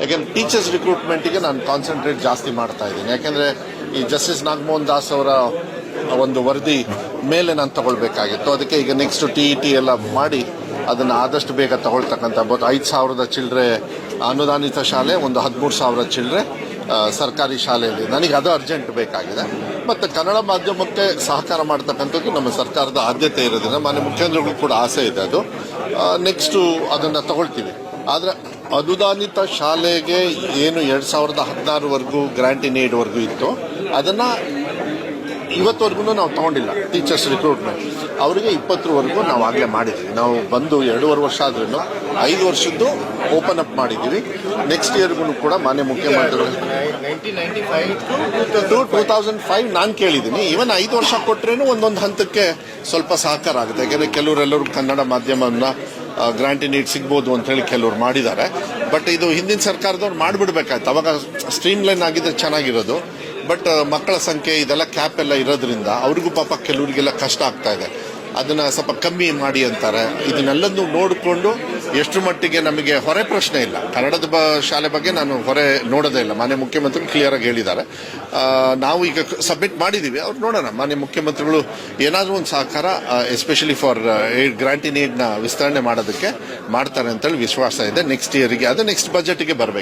ಯಾಕೆಂದ್ರೆ ಟೀಚರ್ಸ್ ರಿಕ್ರೂಟ್ಮೆಂಟ್ಗೆ ನಾನು ಕಾನ್ಸಂಟ್ರೇಟ್ ಜಾಸ್ತಿ ಮಾಡ್ತಾ ಇದ್ದೀನಿ. ಯಾಕೆಂದ್ರೆ ಈ ಜಸ್ಟಿಸ್ ನಾಗಮೋಹನ್ ದಾಸ್ ಅವರ ಒಂದು ವರದಿ ಮೇಲೆ ನಾನು ತಗೊಳ್ಬೇಕಾಗಿತ್ತು. ಅದಕ್ಕೆ ಈಗ ನೆಕ್ಸ್ಟ್ ಟಿ ಟಿ ಎಲ್ಲ ಮಾಡಿ ಅದನ್ನು ಆದಷ್ಟು ಬೇಗ ತಗೊಳ್ತಕ್ಕಂಥ ಐದು ಸಾವಿರದ ಚಿಲ್ಲರೆ ಅನುದಾನಿತ ಶಾಲೆ, ಒಂದು ಹದಿಮೂರು ಸಾವಿರ ಚಿಲ್ಲರೆ ಸರ್ಕಾರಿ ಶಾಲೆಯಲ್ಲಿ. ನನಗೆ ಅದು ಅರ್ಜೆಂಟ್ ಬೇಕಾಗಿದೆ. ಮತ್ತು ಕನ್ನಡ ಮಾಧ್ಯಮಕ್ಕೆ ಸಹಕಾರ ಮಾಡ್ತಕ್ಕಂಥದ್ದು ನಮ್ಮ ಸರ್ಕಾರದ ಆದ್ಯತೆ ಇರೋದ್ರಿಂದ ಮಾನ್ಯ ಮುಖ್ಯಮಂತ್ರಿಗಳು ಕೂಡ ಆಸೆ ಇದೆ ಅದು. ನೆಕ್ಸ್ಟು ಅದನ್ನು ತಗೊಳ್ತೀವಿ. ಆದರೆ ಅನುದಾನಿತ ಶಾಲೆಗೆ ಏನು ಎರಡು ಸಾವಿರದ ಹದಿನಾರವರೆಗೂ ಗ್ರ್ಯಾಂಟಿ ಇನ್ ಏಡ್ವರೆಗೂ ಇತ್ತು. ಅದನ್ನು ಇವತ್ತುವರೆಗೂ ನಾವು ತಗೊಂಡಿಲ್ಲ ಟೀಚರ್ಸ್ ರಿಕ್ರೂಟ್ಮೆಂಟ್ ಅವರಿಗೆ ಇಪ್ಪತ್ತರವರೆಗೂ ನಾವು ಆಗಲೇ ಮಾಡಿದ್ವಿ. ನಾವು ಬಂದು ಎರಡೂವರೆ ವರ್ಷ ಆದ್ರೂ ಐದು ವರ್ಷದ್ದು ಓಪನ್ ಅಪ್ ಮಾಡಿದ್ದೀವಿ. ನೆಕ್ಸ್ಟ್ ಇಯರ್ಗೂ ಕೂಡ ಮಾನ್ಯ ಮುಖ್ಯಮಂತ್ರಿಗಳು ಟು ಟೂ ತೌಸಂಡ್ ಫೈವ್ ನಾನು ಕೇಳಿದ್ದೀನಿ. ಈವನ್ ಐದು ವರ್ಷ ಕೊಟ್ರೇನು ಒಂದೊಂದು ಹಂತಕ್ಕೆ ಸ್ವಲ್ಪ ಸಹಕಾರ ಆಗುತ್ತೆ. ಯಾಕಂದರೆ ಕೆಲವರೆಲ್ಲರೂ ಕನ್ನಡ ಮಾಧ್ಯಮವನ್ನ ಗ್ರಾಂಟ್ ನೀಡ್ ಸಿಗ್ಬೋದು ಅಂತ ಹೇಳಿ ಕೆಲವರು ಮಾಡಿದ್ದಾರೆ. ಬಟ್ ಇದು ಹಿಂದಿನ ಸರ್ಕಾರದವ್ರು ಮಾಡಿಬಿಡ್ಬೇಕಾಯ್ತು. ಅವಾಗ ಸ್ಟ್ರೀಮ್ ಲೈನ್ ಆಗಿದ್ರೆ ಚೆನ್ನಾಗಿರೋದು. ಬಟ್ ಮಕ್ಕಳ ಸಂಖ್ಯೆ ಇದೆಲ್ಲ ಕ್ಯಾಪ್ ಎಲ್ಲ ಇರೋದ್ರಿಂದ ಅವ್ರಿಗೂ ಪಾಪ ಕೆಲವರಿಗೆಲ್ಲ ಕಷ್ಟ ಆಗ್ತಾ ಇದೆ. ಅದನ್ನ ಸ್ವಲ್ಪ ಕಮ್ಮಿ ಮಾಡಿ ಅಂತಾರೆ. ಇದನ್ನೆಲ್ಲದನ್ನು ನೋಡಿಕೊಂಡು ಎಷ್ಟು ಮಟ್ಟಿಗೆ ನಮಗೆ ಹೊರೆ ಪ್ರಶ್ನೆ ಇಲ್ಲ. ಕನ್ನಡದ ಬ ಶಾಲೆ ಬಗ್ಗೆ ನಾನು ಹೊರೆ ನೋಡೋದೇ ಇಲ್ಲ. ಮಾನ್ಯ ಮುಖ್ಯಮಂತ್ರಿಗಳು ಕ್ಲಿಯರಾಗಿ ಹೇಳಿದ್ದಾರೆ. ನಾವು ಈಗ ಸಬ್ಮಿಟ್ ಮಾಡಿದ್ದೀವಿ ಅವ್ರು ನೋಡೋಣ. ಮಾನ್ಯ ಮುಖ್ಯಮಂತ್ರಿಗಳು ಏನಾದರೂ ಒಂದು ಸಹಕಾರ especially for aid grant in ಏಡ್ನ ವಿಸ್ತರಣೆ ಮಾಡೋದಕ್ಕೆ ಮಾಡ್ತಾರೆ ಅಂತೇಳಿ ವಿಶ್ವಾಸ ಇದೆ. ನೆಕ್ಸ್ಟ್ ಇಯರಿಗೆ ಅದು ನೆಕ್ಸ್ಟ್ ಬಜೆಟ್ಗೆ ಬರಬೇಕು.